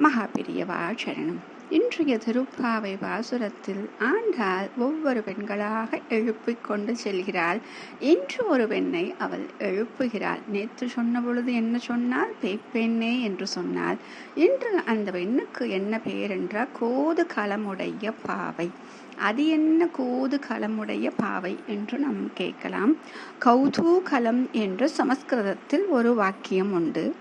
மகாபிரியவா சரணம். இன்றைய திருப்பாவை வாசுரத்தில் ஆண்டாள் ஒவ்வொரு பெண்களாக எழுப்பிக் கொண்டு செல்கிறாள். இன்று ஒரு பெண்ணை அவள் எழுப்புகிறாள். நேற்று சொன்ன பொழுது என்ன சொன்னால் பேய்ப்பெண்ணே என்று சொன்னாள். இன்று அந்த பெண்ணுக்கு என்ன பெயர் என்றால் கோது களமுடைய பாவை. அது என்ன கோது கலமுடைய பாவை என்று நாம் கேட்கலாம். கௌதூகலம் என்று சமஸ்கிருதத்தில் ஒரு வாக்கியம் உண்டு.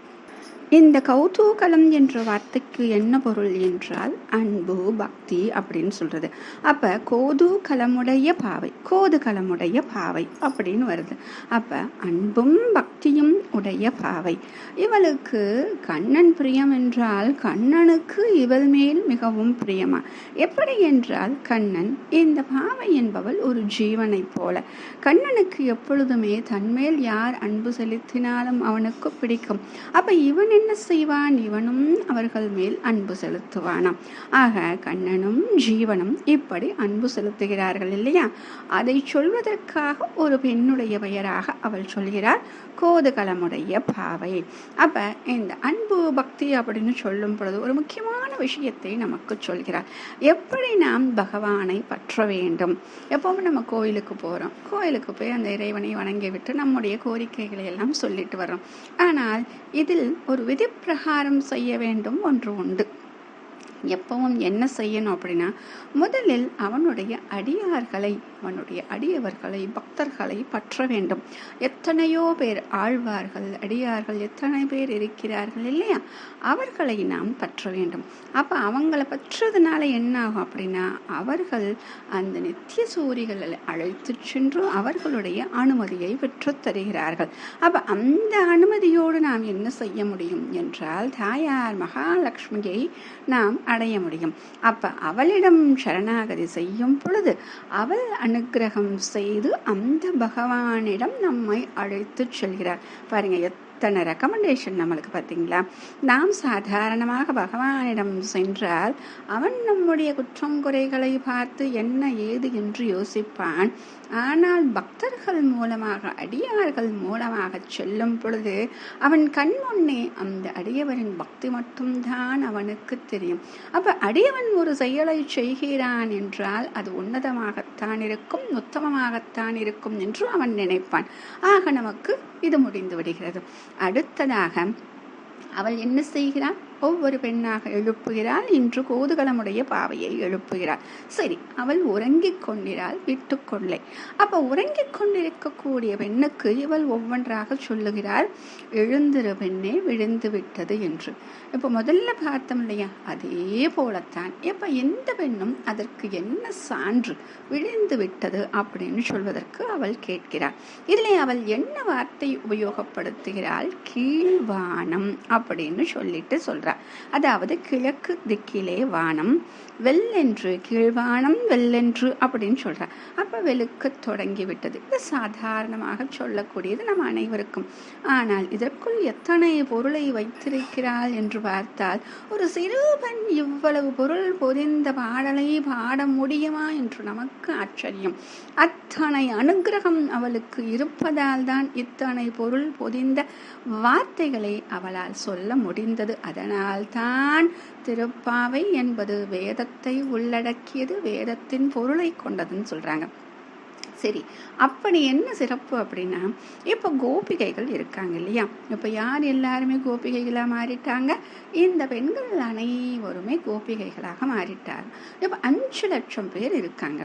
இந்த கௌதூகலம் என்ற வார்த்தைக்கு என்ன பொருள் என்றால் அன்பு பக்தி அப்படின்னு சொல்றது. அப்ப கோதூகலமுடைய பாவை கோதுகலமுடைய பாவை அப்படின்னு வருது. அப்ப அன்பும் பக்தியும் உடைய பாவை. இவளுக்கு கண்ணன் பிரியம் என்றால் கண்ணனுக்கு இவள் மேல் மிகவும் பிரியமா? எப்படி என்றால் கண்ணன் இந்த பாவை என்பவள் ஒரு ஜீவனை போல. கண்ணனுக்கு எப்பொழுதுமே தன்மேல் யார் அன்பு செலுத்தினாலும் அவனுக்கு பிடிக்கும். அப்ப இவன் என்ன செய்வான்? இவனும் அவர்கள் மேல் அன்பு செலுத்துவானாம். ஆக கண்ணனும் ஜீவனும் இப்படி அன்பு செலுத்துகிறார்கள் இல்லையா? அதை சொல்வதற்காக ஒரு பெண்ணுடைய பெயராக அவள் சொல்கிறார் கோதுகலமுடைய பாவை. அப்ப இந்த அன்பு பக்தி அப்படின்னு சொல்லும் பொழுது ஒரு முக்கியமான விஷயத்தை நமக்கு சொல்கிறார். எப்படி நாம் பகவானை பற்ற வேண்டும்? எப்பவும் நம்ம கோயிலுக்கு போறோம். கோயிலுக்கு போய் அந்த இறைவனை வணங்கி விட்டு நம்முடைய கோரிக்கைகளை எல்லாம் சொல்லிட்டு வர்றோம். ஆனால் இதில் ஒரு விதிப்பிரகாரம் செய்ய வேண்டும் ஒன்று உண்டு. எப்பவும் என்ன செய்யணும் அப்படின்னா முதலில் அவனுடைய அடியார்களை அவனுடைய அடியவர்களை பக்தர்களை பற்ற வேண்டும். எத்தனையோ பேர் ஆழ்வார்கள் அடியார்கள் எத்தனை பேர் இருக்கிறார்கள் இல்லையா? அவர்களை நாம் பற்ற வேண்டும். அப்போ அவங்கள பற்றதுனால என்ன ஆகும் அப்படின்னா அவர்கள் அந்த நித்திய சூரிகளை அழைத்து சென்று அவர்களுடைய அனுமதியை பெற்று தருகிறார்கள். அப்போ அந்த அனுமதியோடு நாம் என்ன செய்ய முடியும் என்றால் தாயார் மகாலட்சுமியை நாம் அடைய முடியும். அப்போ அவளிடம் சரணாகதி செய்யும் பொழுது அவள் அனுகிரகம் செய்து அந்த பகவானிடம் நம்மை அழைத்து செல்கிறார் பாருங்க அத்தனை ரெக்கமெண்டேஷன் நம்மளுக்கு பார்த்தீங்களா? நாம் சாதாரணமாக பகவானிடம் சென்றால் அவன் நம்முடைய குற்றம் குறைகளை பார்த்து என்ன ஏது என்று யோசிப்பான். ஆனால் பக்தர்கள் மூலமாக அடியார்கள் மூலமாக செல்லும் பொழுது அவன் கண் முன்னே அந்த அடியவரின் பக்தி மட்டும்தான் அவனுக்கு தெரியும். அப்ப அடியவன் ஒரு செயலை செய்கிறான் என்றால் அது உன்னதமாகத்தான் இருக்கும் உத்தமமாகத்தான் இருக்கும் என்று அவன் நினைப்பான். ஆக நமக்கு இது முடிந்து விடுகிறது. அடுத்ததாக அவள் என்ன செய்கிறாள்? ஒவ்வொரு பெண்ணாக எழுப்புகிறாள். இன்று கோதுகலமுடைய பாவையை எழுப்புகிறாள். சரி அவள் உறங்கிக் கொண்டிராள். விட்டுக்கொள்ளை அப்ப உறங்கிக் கொண்டிருக்கக்கூடிய பெண்ணுக்கு இவள் ஒவ்வொன்றாக சொல்லுகிறாள். எழுந்திரு பெண்ணே விழுந்து விட்டது என்று. இப்ப முதல்ல பார்த்தோம் இல்லையா? அதே போலத்தான். இப்ப எந்த பெண்ணும் அதற்கு என்ன சான்று? விழுந்து விட்டது அப்படின்னு சொல்வதற்கு அவள் கேட்கிறாள். இதிலே அவள் என்ன வார்த்தை உபயோகப்படுத்துகிறாள்? கீழ்வானம் அப்படின்னு சொல்லிட்டு சொல்றாள் அதாவது கிழக்கு திக்கிலே வானம் வெள்ளென்று கீழ்வானம் வெள்ளென்று அப்படின்னு சொல்ற அப்ப வெளுக்க தொடங்கி விட்டது இது சாதாரணமாக சொல்லக்கூடியது நம் அனைவருக்கும். ஆனால் இதற்குள் எத்தனை பொருளை வைத்திருக்கிறாள் என்று பார்த்தால் ஒரு சிறுவன் இவ்வளவு பொருள் பொதிந்த பாடலை பாட முடியுமா என்று நமக்கு ஆச்சரியம். அத்தனை அனுகிரகம் அவளுக்கு இருப்பதால் தான் இத்தனை பொருள் பொதிந்த வார்த்தைகளை அவளால் சொல்ல முடிந்தது. அதனால் தான் திருப்பாவை என்பது வேதத்தை உள்ளடக்கியது வேதத்தின் பொருளை கொண்டதுன்னு சொல்றாங்க. சரி அப்படி என்ன சிறப்பு அப்படின்னா இப்போ கோபிகைகள் இருக்காங்க இல்லையா? இப்போ யார் எல்லாருமே கோபிகைகளாக மாறிட்டாங்க? இந்த பெண்கள் அனைவருமே கோபிகைகளாக மாறிட்டார். இப்போ அஞ்சு லட்சம் பேர் இருக்காங்க.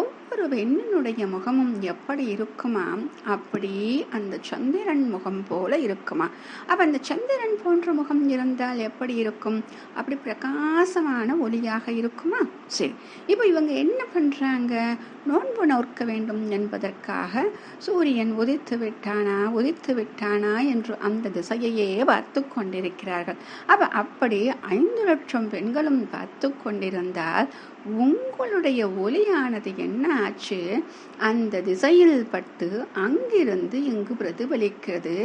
ஒவ்வொரு பெண்ணினுடைய முகமும் எப்படி இருக்குமா? அப்படி அந்த சந்திரன் முகம் போல இருக்குமா? அப்போ அந்த சந்திரன் போன்ற முகம் இருந்தால் எப்படி இருக்கும்? அப்படி பிரகாசமான ஒளியாக இருக்குமா? சரி இப்போ இவங்க என்ன பண்ணுறாங்க நோன்பு நோக்க வேண்டும் என்பதற்காக சூரியன் உதித்து விட்டானா உதித்து விட்டானா என்று அந்த திசையையே பார்த்து கொண்டிருக்கிறார்கள். அப்ப அப்படி ஐந்து லட்சம் பெண்களும் பார்த்து கொண்டிருந்தால் உங்களுடைய ஒலியானது என்ன ஆச்சு? அந்த திசையில் பட்டு அங்கிருந்து இங்கு பிரதிபலிக்கிறது.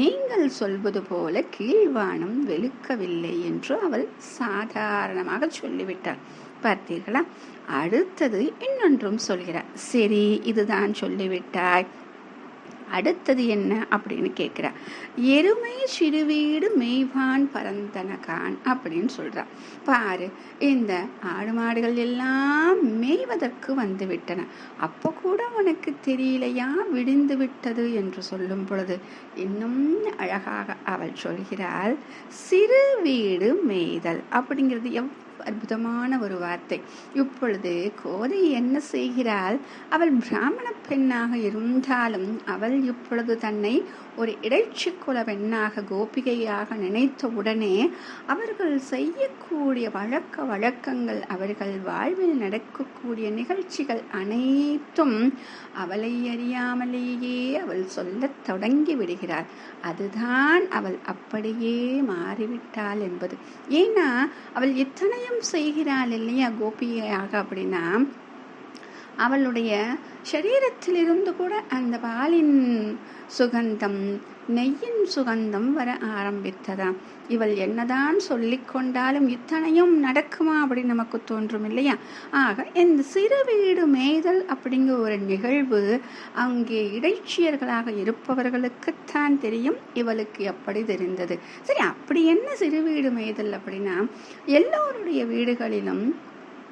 நீங்கள் சொல்வது போல கீழ்வானம் வெளுக்கவில்லை என்று அவள் சாதாரணமாக சொல்லிவிட்டார் பார்த்தீர்களா? அடுத்தது இன்னொன்றும் சொல்கிறார். சரி இதுதான் சொல்லிவிட்டாய். அடுத்தது என்ன அப்படின்னு கேட்குறா எருமை சிறுவீடு மெய்வான் பரந்தனகான் அப்படின்னு சொல்றா பாரு இந்த ஆடு மாடுகள் எல்லாம் மேய்வதற்கு வந்து விட்டன. அப்போ கூட உனக்கு தெரியலையா? விடிந்து விட்டது என்று சொல்லும் பொழுது இன்னும் அழகாக அவள் சொல்கிறாள் சிறு வீடு மேய்தல் அப்படிங்கிறது எவ் அற்புதமான ஒரு வார்த்தை. இப்பொழுது கோதை என்ன செய்கிறாள்? அவள் பிராமண பெண்ணாக இருந்தாலும் அவள் இப்பொழுது தன்னை ஒரு இடைச்சி குல பெண்ணாக கோபிகையாக நினைத்த உடனே அவர்கள் செய்யக்கூடிய வழக்க வழக்கங்கள் அவர்கள் வாழ்வில் நடக்கக்கூடிய நிகழ்ச்சிகள் அனைத்தும் அவளை அறியாமலேயே அவள் சொல்லத் தொடங்கி விடுகிறாள். அதுதான் அவள் அப்படியே மாறிவிட்டாள் என்பது. ஏன்னா அவள் எத்தனையும் செய்கிறாள் இல்லையா கோபியாக அப்படின்னா அவளுடைய சரீரத்திலிருந்து கூட அந்த பாலின் சுகந்தம் நெய்யின் சுகந்தம் வர ஆரம்பித்ததாம் இவள் என்னதான் சொல்லிக் கொண்டாலும் இத்தனையும் நடக்குமா அப்படின்னு நமக்கு தோன்றும் இல்லையா ஆக இந்த சிறு வீடு மேய்தல் அப்படிங்கிற ஒரு நிகழ்வு அங்கே இடைச்சியர்களாக இருப்பவர்களுக்குத்தான் தெரியும். இவளுக்கு எப்படி தெரிந்தது? சரி அப்படி என்ன சிறு வீடு மேய்தல் அப்படின்னா எல்லோருடைய வீடுகளிலும்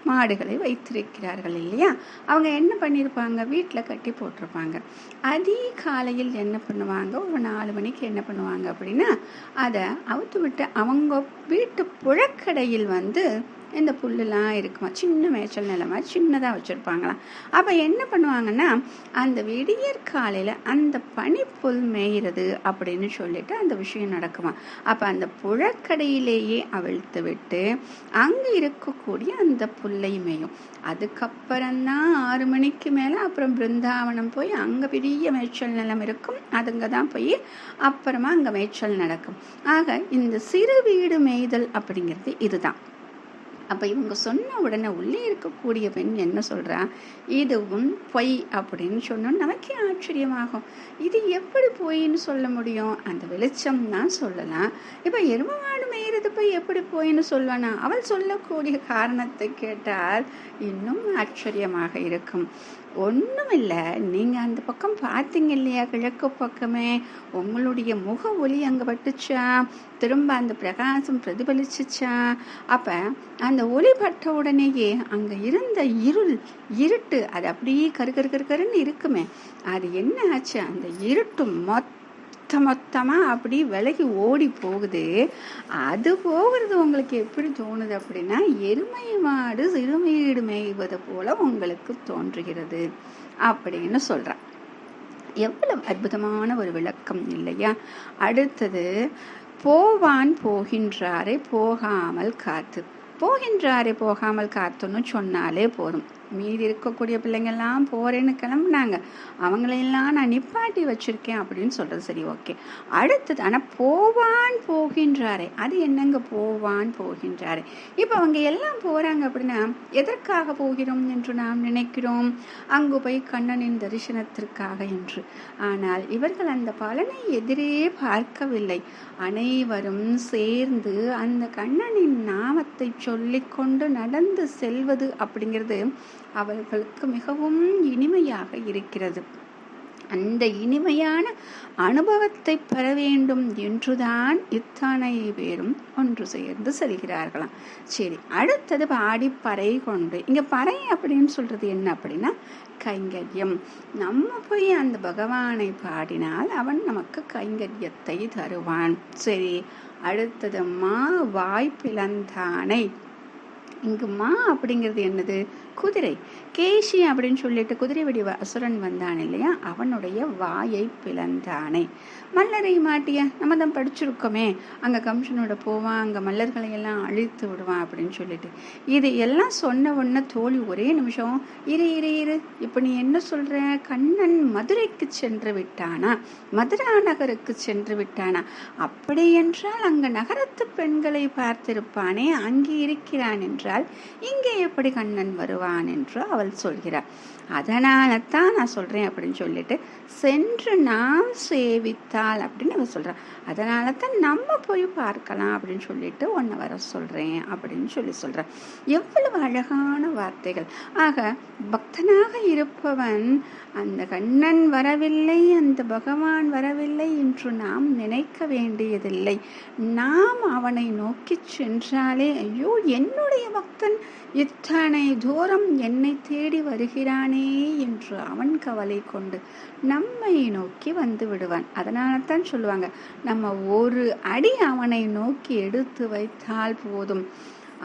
மாடுகளை வைத்திருக்கிறார்கள் இல்லையா? அவங்க என்ன பண்ணியிருப்பாங்க வீட்டில் கட்டி போட்டிருப்பாங்க. அதிகாலையில் என்ன பண்ணுவாங்க? ஒரு நாலு மணிக்கு என்ன பண்ணுவாங்க அப்படின்னா அதை அவுத்து விட்டு அவங்க வீட்டு புழக்கடையில் வந்து இந்த புல்லுலாம் இருக்குமா? சின்ன மேய்ச்சல் நிலமா? சின்னதாக வச்சுருப்பாங்களாம் அப்போ என்ன பண்ணுவாங்கன்னா அந்த விடியற் காலையில் அந்த பனிப்புல் மேய்கிறது அப்படின்னு சொல்லிட்டு அந்த விஷயம் நடக்குமா? அப்போ அந்த புழக்கடையிலேயே அவிழ்த்து விட்டு அங்கே இருக்கக்கூடிய அந்த புல்லை மேயும். அதுக்கப்புறம்தான் ஆறு மணிக்கு மேலே அப்புறம் பிருந்தாவனம் போய் அங்கே பெரிய மேய்ச்சல் நிலம் இருக்கும். அதுங்க தான் போய் அப்புறமா அங்கே மேய்ச்சல் நடக்கும். ஆக இந்த சிறு வீடு மேய்தல் அப்படிங்கிறது இதுதான். அப்போ இவங்க சொன்ன உடனே உள்ளே இருக்கக்கூடிய பெண் என்ன சொல்கிறா இதுவும் பொய் அப்படின்னு சொன்னோம் நமக்கே ஆச்சரியமாகும். இது எப்படி பொய்ன்னு சொல்ல முடியும்? அந்த வெளிச்சம் தான் சொல்லலாம். இப்போ எருமமாடு மேயிறது போய் எப்படி பொய்ன்னு சொல்வானா? அவள் சொல்லக்கூடிய காரணத்தை கேட்டால் இன்னும் ஆச்சரியமாக இருக்கும். ஒன்றும் இல்லை நீங்கள் அந்த பக்கம் பார்த்தீங்க இல்லையா? கிழக்கு பக்கமே. உங்களுடைய முக ஒளி அங்கே பட்டுச்சா? திரும்ப அந்த பிரகாசம் பிரதிபலிச்சுச்சா? அப்போ அந்த ஒளி பட்ட உடனேயே அங்கே இருந்த இருள் இருட்டு அது அப்படியே கரு கரு கரு கருன்னு இருக்குமே. அது என்ன ஆச்சு? அந்த இருட்டு மொத்த மொத்த மொத்தமாக அப்படி விலகி ஓடி போகுது. அது போகிறது உங்களுக்கு எப்படி தோணுது அப்படின்னா எருமை மாடு சிறுமீடு மேய்வது போல உங்களுக்கு தோன்றுகிறது அப்படின்னு சொல்கிறான் எவ்வளவு அற்புதமான ஒரு விளக்கம் இல்லையா? அடுத்தது போவான் போகின்றாரே போகாமல் காத்து. போகின்றாரே போகாமல் காத்துன்னு சொன்னாலே போதும். மீதி இருக்கக்கூடிய பிள்ளைங்கள்லாம் போகிறேன்னு கிளம்புனாங்க. அவங்களையெல்லாம் நான் நிப்பாட்டி வச்சுருக்கேன் அப்படின்னு சொல்கிறது சரி ஓகே. அடுத்தது ஆனால் போவான் போகின்றாரே. அது என்னங்க போவான் போகின்றாரே? இப்போ அவங்க எல்லாம் போகிறாங்க அப்படின்னா எதற்காக போகிறோம்? என்று நாம் நினைக்கிறோம். அங்கு போய் கண்ணனின் தரிசனத்திற்காக என்று. ஆனால் இவர்கள் அந்த பலனை எதிரே பார்க்கவில்லை. அனைவரும் சேர்ந்து அந்த கண்ணனின் நாமத்தை சொல்லிக்கொண்டு நடந்து செல்வது அப்படிங்கிறது அவர்களுக்கு மிகவும் இனிமையாக இருக்கிறது. அந்த இனிமையான அனுபவத்தை பெற வேண்டும் என்றுதான் இத்தனை பேரும் ஒன்று சேர்ந்து செல்கிறார்களாம். சரி அடுத்தது பாடி பறை கொண்டு. இங்கே பறை அப்படின்னு சொல்கிறது என்ன அப்படின்னா கைங்கரியம். நம்ம போய் அந்த பகவானை பாடினால் அவன் நமக்கு கைங்கரியத்தை தருவான். சரி அடுத்தது மா வாய்ப்பிழந்தானை இங்கு மா அப்படிங்கிறது என்னது? குதிரை. கேஷி அப்படின்னு சொல்லிட்டு குதிரை வடிவ அசுரன் வந்தான் இல்லையா? அவனுடைய வாயை பிளந்தானே. மல்லரை மாட்டிய நம்ம தான் படிச்சிருக்கோமே. அங்கே கம்சனோட போவான் அங்கே மல்லர்களை எல்லாம் அழித்து விடுவான் அப்படின்னு சொல்லிட்டு. இது எல்லாம் சொன்ன உடனே தோழி ஒரே நிமிஷம் இரு இரு இரு இப்போ நீ என்ன சொல்ற? கண்ணன் மதுரைக்கு சென்று விட்டானா? மதுரா நகருக்கு சென்று விட்டானா? அப்படி என்றால் அங்க நகரத்து பெண்களை பார்த்திருப்பானே அங்கே இருக்கிறான் என்றால் வந்தால் இங்கே எப்படி கண்ணன் வருவான்? என்று அவள் சொல்கிறார் அதனால தான் நான் சொல்கிறேன் அப்படின்னு சொல்லிட்டு சென்று நாம் சேவித்தால் அப்படின்னு அவள் சொல்கிறான் அதனால தான் நம்ம போய் பார்க்கலாம் அப்படின்னு சொல்லிட்டு ஒன்றை வர சொல்கிறேன் அப்படின்னு சொல்லி சொல்கிறான் எவ்வளவு அழகான வார்த்தைகள். ஆக பக்தனாக இருப்பவன் அந்த கண்ணன் வரவில்லை அந்த பகவான் வரவில்லை என்று நாம் நினைக்க வேண்டியதில்லை. நாம் அவனை நோக்கி சென்றாலே ஐயோ என்னுடைய பக்தன் இத்தனை தூரம் என்னை தேடி வருகிறான் என்று அவன் கவலை கொண்டு நம்மை நோக்கி வந்து விடுவான். அதனால தான் சொல்லுவாங்க நம்ம ஒரு அடி அவனை நோக்கி எடுத்து வைத்தால் போதும்.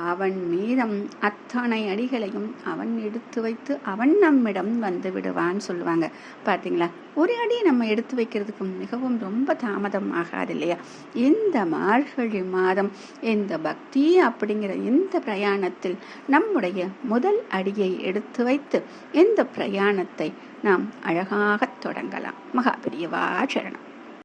அவன் மீதம் அத்தனை அடிகளையும் அவன் எடுத்து வைத்து அவன் நம்மிடம் வந்து விடுவான் சொல்லுவாங்க. பார்த்தீங்களா? ஒரு அடி நம்ம எடுத்து வைக்கிறதுக்கு மிகவும் ரொம்ப தாமதம் ஆகாது இல்லையா? இந்த மார்கழி மாதம் இந்த பக்தி அப்படிங்கிற இந்த பிரயாணத்தில் நம்முடைய முதல் அடியை எடுத்து வைத்து இந்த பிரயாணத்தை நாம் அழகாக தொடங்கலாம். மகாபிரியவா சரணம்.